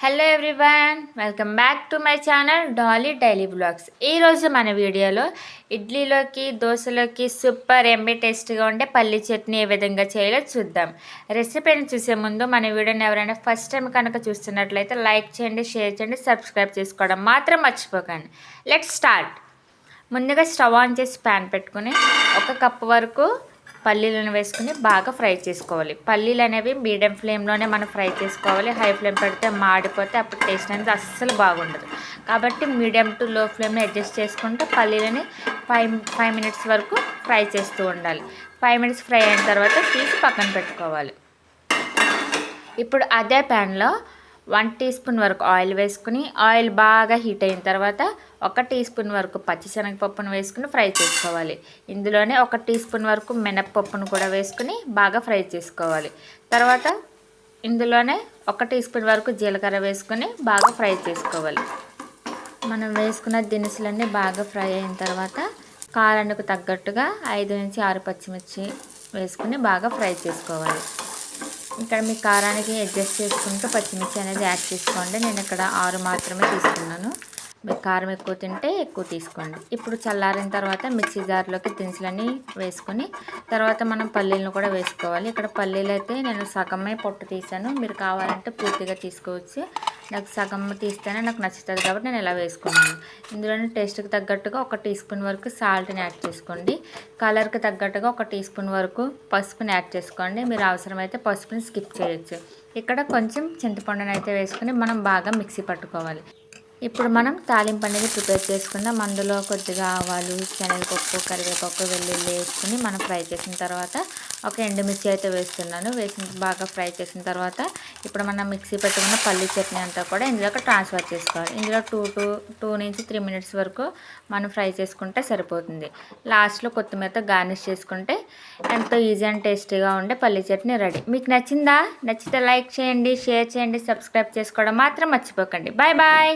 Hello everyone welcome back to my channel Dolly daily blogs ఈరోజు మన వీడియోలో ఇడ్లీలోకి దోశలోకి సూపర్ ఎంబీ టేస్ట్గా ఉండే పల్లి చట్నీ ఏ విధంగా చేయాలో చూద్దాం. రెసిపీని చూసే ముందు మన వీడియోని ఎవరైనా ఫస్ట్ టైం కనుక చూస్తున్నట్లయితే లైక్ చేయండి షేర్ చేయండి సబ్స్క్రైబ్ చేసుకోవడం మాత్రం మర్చిపోకండి. లెట్ స్టార్ట్ ముందుగా స్టవ్ ఆన్ చేసి ప్యాన్ పెట్టుకుని ఒక కప్ వరకు పల్లీలను వేసుకుని బాగా ఫ్రై చేసుకోవాలి. పల్లీలు అనేవి మీడియం ఫ్లేమ్లోనే మనం ఫ్రై చేసుకోవాలి. హై ఫ్లేమ్ పెడితే మాడిపోతే అప్పుడు టేస్ట్ అనేది అస్సలు బాగుండదు. కాబట్టి మీడియం టు లో ఫ్లేమ్ని అడ్జస్ట్ చేసుకుంటే పల్లీలని ఫైవ్ ఫైవ్ మినిట్స్ వరకు ఫ్రై చేస్తూ ఉండాలి. ఫైవ్ మినిట్స్ ఫ్రై అయిన తర్వాత తీసి పక్కన పెట్టుకోవాలి. ఇప్పుడు అదే ప్యాన్లో వన్ టీ స్పూన్ వరకు ఆయిల్ వేసుకుని ఆయిల్ బాగా హీట్ అయిన తర్వాత ఒక టీ స్పూన్ వరకు పచ్చిశనగపప్పును వేసుకుని ఫ్రై చేసుకోవాలి. ఇందులోనే ఒక టీ స్పూన్ వరకు మినప్పప్పును కూడా వేసుకుని బాగా ఫ్రై చేసుకోవాలి. తర్వాత ఇందులోనే ఒక టీ స్పూన్ వరకు జీలకర్ర వేసుకొని బాగా ఫ్రై చేసుకోవాలి. మనం వేసుకున్న దినుసులన్నీ బాగా ఫ్రై అయిన తర్వాత కారానికి తగ్గట్టుగా ఐదు నుంచి ఆరు పచ్చిమిర్చి వేసుకుని బాగా ఫ్రై చేసుకోవాలి. ఇక్కడ మీ కారానికి అడ్జస్ట్ చేసుకుంటూ పచ్చిమిర్చి అనేది యాడ్ చేసుకోండి. నేను ఇక్కడ ఆరు మాత్రమే తీసుకున్నాను. మీ కారం ఎక్కువ తింటే ఎక్కువ తీసుకోండి. ఇప్పుడు చల్లారిన తర్వాత మిక్సీ జార్లోకి దినుసులన్నీ వేసుకొని తర్వాత మనం పల్లీలను కూడా వేసుకోవాలి. ఇక్కడ పల్లీలు అయితే నేను సగమే పొట్టు తీసాను. మీరు కావాలంటే పూర్తిగా తీసుకోవచ్చు. నాకు సగం తీస్తేనే నాకు నచ్చుతుంది కాబట్టి నేను ఇలా వేసుకున్నాను. ఇందులోనే టేస్ట్కి తగ్గట్టుగా ఒక టీ స్పూన్ వరకు సాల్ట్ని యాడ్ చేసుకోండి. కలర్కి తగ్గట్టుగా ఒక టీ స్పూన్ వరకు పసుపుని యాడ్ చేసుకోండి. మీరు అవసరమైతే పసుపుని స్కిప్ చేయొచ్చు. ఇక్కడ కొంచెం చింతపండుని అయితే వేసుకుని మనం బాగా మిక్సీ పట్టుకోవాలి. ఇప్పుడు మనం తాలింపు అనేది ప్రిపేర్ చేసుకుందాం. అందులో కొద్దిగా ఆవాలు శనగపప్పు కరివేపప్పు వెల్లుల్లి వేసుకుని మనం ఫ్రై చేసిన తర్వాత ఒక ఎండుమిర్చి అయితే వేస్తున్నాను. వేసిన బాగా ఫ్రై చేసిన తర్వాత ఇప్పుడు మనం మిక్సీ పెట్టుకున్న పల్లి చట్నీ అంతా కూడా ఇందులోకి ట్రాన్స్ఫర్ చేసుకోవాలి. ఇందులో టూ టూ టూ నుంచి త్రీ మినిట్స్ వరకు మనం ఫ్రై చేసుకుంటే సరిపోతుంది. లాస్ట్లో కొత్తిమీరతో గార్నిష్ చేసుకుంటే ఎంతో ఈజీ అండ్ టేస్టీగా ఉండే పల్లి చట్నీ రెడీ. మీకు నచ్చిందా? నచ్చితే లైక్ చేయండి షేర్ చేయండి సబ్స్క్రైబ్ చేసుకోవడం మాత్రం మర్చిపోకండి. Bye bye!